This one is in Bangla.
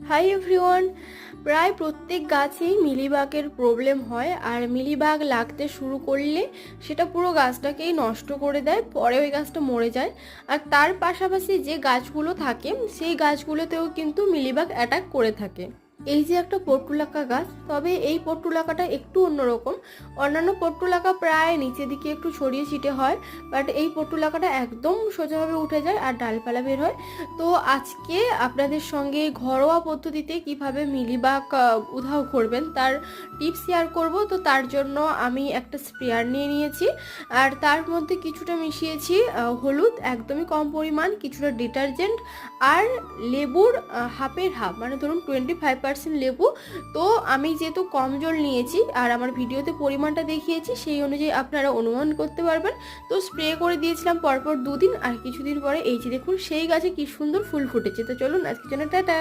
হাই এভরিওয়ান প্রায় প্রত্যেক গাছেই মিলিবাগের প্রবলেম হয়, আর মিলিবাগ লাগতে শুরু করলে সেটা পুরো গাছটাকেই নষ্ট করে দেয়, পরে ওই গাছটা মরে যায়। আর তার পাশাপাশি যে গাছগুলো থাকে, সেই গাছগুলোতেও কিন্তু মিলিবাগ অ্যাটাক করে থাকে। এই যে একটা পটুলাকা গাছ, তবে এই পটুলাকাটা একটু অন্যরকম। অন্যান্য পটুলাকা প্রায় নিচের দিকে একটু ছড়িয়ে ছিটে হয় বাট এই পটুলাকাটা একদম সোজাভাবে উঠে যায় আর ডালপালা বের হয়। তো আজকে আপনাদের সঙ্গে ঘরোয়া পদ্ধতিতে কীভাবে মিলিবাগ উধাও করবেন তার টিপস শেয়ার করব। তো তার জন্য আমি একটা স্প্রেয়ার নিয়ে নিয়েছি আর তার মধ্যে কিছুটা মিশিয়েছি হলুদ, একদমই কম পরিমাণ, কিছুটা ডিটারজেন্ট আর লেবুর হাফের হাফ মানে ধরুন টোয়েন্টি ফাইভ পার্সেন্ট লেবু। তো আমি যেহেতু কম জল নিয়েছি আর আমার ভিডিওতে পরিমাণটা দেখিয়েছি, সেই অনুযায়ী আপনারা অনুমান করতে পারবেন। তো স্প্রে করে দিয়েছিলাম পরপর দুদিন আর কিছুদিন পরে এই যে দেখুন, সেই গাছে কি সুন্দর ফুল ফুটেছে। তো চলুন আজকের জন্য, টাটা!